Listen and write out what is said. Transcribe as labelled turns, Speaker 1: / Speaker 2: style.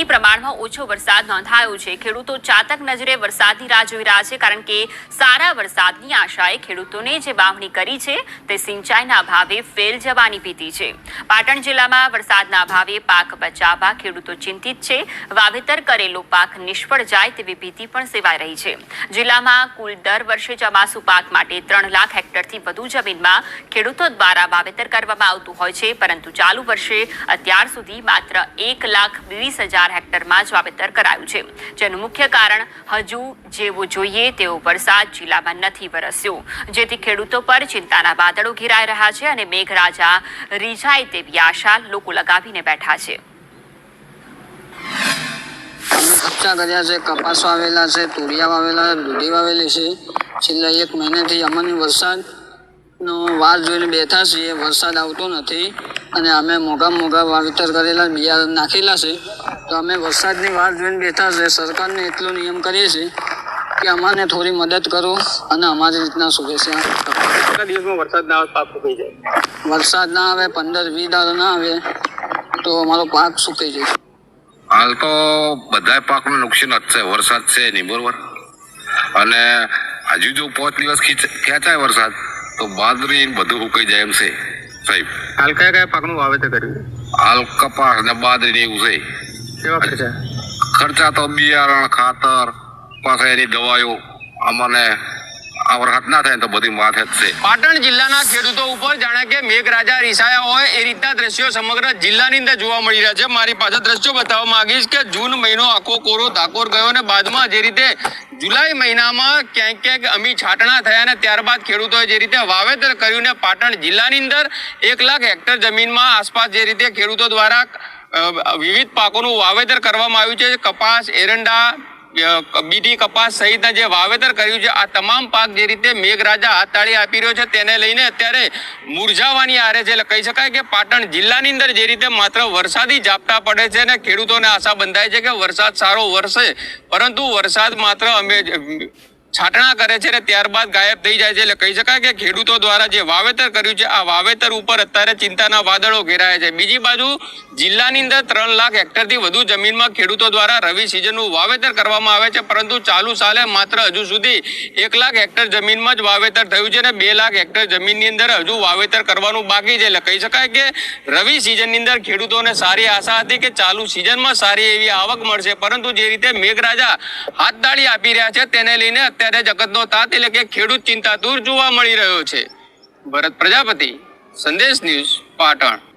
Speaker 1: અતિ પ્રમાણમાં ઓછો વરસાદ નોંધાયો છે. ખેડૂતો ચાતક નજરે વરસાદની રાહ જોઈ રહ્યા છે કારણ કે સારા વરસાદની આશાએ ખેડૂતોને જે વાવણી કરી છે તે સિંચાઈના અભાવે ફેલ જવાની ભીતિ છે. પાટણ જિલ્લામાં વરસાદના અભાવે પાક બચાવવા ખેડૂતો ચિંતિત છે. વાવેતર કરેલો પાક નિષ્ફળ જાય તેવી ભીતિ પણ સેવાઈ રહી છે. જિલ્લામાં કુલ દર વર્ષે ચોમાસુ પાક માટે ત્રણ લાખ હેક્ટરથી વધુ જમીનમાં ખેડૂતો દ્વારા વાવેતર કરવામાં આવતું હોય છે. પરંતુ ચાલુ વર્ષે અત્યાર સુધી માત્ર એક લાખ વીસ હજાર હેક્ટરમાં જ વાવેતર કરાયું છે. જેનું મુખ્ય કારણ હજુ જેવો જોઈએ તેવો વરસાદ જિલ્લામાં નથી વરસ્યો. જેથી ખેડૂતો પર ચિંતાના વાદળો ઘેરાઈ રહ્યા છે અને મેઘરાજા રીઝાય તેવી આશા લોકો લગાવીને બેઠા છે.
Speaker 2: કપચા કર્યા છે, કપાસ વાવેલા છે, તુરિયા વાવેલા છે, દૂધી વાવેલી છે. છેલ્લા એક મહિનાથી અમને વરસાદનો વાર જોઈને બેઠા છીએ. વરસાદ આવતો નથી અને અમે મોઘા મોઘા વાવેતર કરેલા, બિયારણ નાખેલા છે. તો અમે વરસાદની વાર જોઈને બેઠા છે સરકારને એટલો નિયમ કરીએ છીએ કે અમાને થોડી મદદ કરો અને અમારી રીતના શુભેચ્છા આપો.
Speaker 3: કેટલા દિવસમાં વરસાદ ના આવે પાક સુકાઈ જાય?
Speaker 2: વરસાદ ના આવે પંદર વીસ દાડો ના આવે તો અમારો પાક સુકાઈ જાય.
Speaker 4: હાલ તો બધા પાકનું નુકસાન જ છે. વરસાદ છે નહીં બરોબર? અને હજુ જો પાંચ દિવસ ખીચ- ખેંચાય વરસાદ તો બાજરી બધું સુકાઈ જાય એમ છે સાહેબ.
Speaker 3: હાલ કયા કયા પાકનું વાવેતર કર્યું?
Speaker 4: હાલ કપાસ ને બાજરી ને એવું છે.
Speaker 3: કેવા ખર્ચા
Speaker 4: ખર્ચા તો બિયારણ ખાતર પાસે એની દવાઓ અમને આ વરસાદ ના થાય તો બધી વાત જ છે.
Speaker 5: પાટણ જિલ્લાના ખેડૂતો ઉપર જાણે કે મેઘરાજા રીસાયા હોય એ રીતના દ્રશ્યો સમગ્ર જિલ્લાની અંદર જોવા મળી રહ્યા છે. મારી પાસે દ્રશ્યો બતાવવા માંગીશ કે જૂન મહિનો આખો કોરો ધાકોર ગયો અને બાદમાં જે રીતે જુલાઈ મહિનામાં ક્યાંક ક્યાંક અમી છાંટણા થયા અને ત્યારબાદ ખેડૂતોએ જે રીતે વાવેતર કર્યું ને પાટણ જિલ્લાની અંદર એક લાખ હેક્ટર જમીનમાં આસપાસ જે રીતે ખેડૂતો દ્વારા વિવિધ પાકોનું વાવેતર કરવામાં આવ્યું છે. કપાસ, એરંડા બીટી કપાસ સહિતના જે વાવેતર કર્યું છે, આ તમામ પાક જે રીતે મેઘરાજા હાથતાળી આપી રહ્યો છે, તેને લઈને અત્યારે મુરઝાવાની આરે છે. એટલે કહી શકાય કે પાટણ જિલ્લાની અંદર જે રીતે માત્ર વરસાદી ઝાપટા પડે છે અને ખેડૂતોને આશા બંધાય છે કે વરસાદ સારો વરસે, પરંતુ વરસાદ માત્ર અમે છાંટણા કરે છે અને ત્યારબાદ ગાયબ થઈ જાય છે. એટલે કહી શકાય કે ખેડૂતો દ્વારા જે વાવેતર કર્યું છે, આ વાવેતર ઉપર અત્યારે ચિંતાના વાદળો ઘેરાયા છે. બીજી બાજુ જિલ્લાની અંદર ત્રણ લાખ હેક્ટરથી વધુ જમીનમાં ખેડૂતો દ્વારા રવિ સિઝનનું વાવેતર કરવામાં આવે છે. પરંતુ ચાલુ સાલે માત્ર હજુ સુધી એક લાખ હેક્ટર જમીનમાં જ વાવેતર થયું છે અને બે લાખ હેક્ટર જમીનની અંદર હજુ વાવેતર કરવાનું બાકી છે. એટલે કહી શકાય કે રવિ સિઝનની અંદર ખેડૂતોને સારી આશા હતી કે ચાલુ સિઝનમાં સારી એવી આવક મળશે. પરંતુ જે રીતે મેઘરાજા હાથતાળી આપી રહ્યા છે, તેને લઈને અત્યારે જગતનો તાત એટલે કે ખેડૂત ચિંતા દૂર જોવા મળી રહ્યો છે. ભરત પ્રજાપતિ, સંદેશ ન્યૂઝ પાટણ.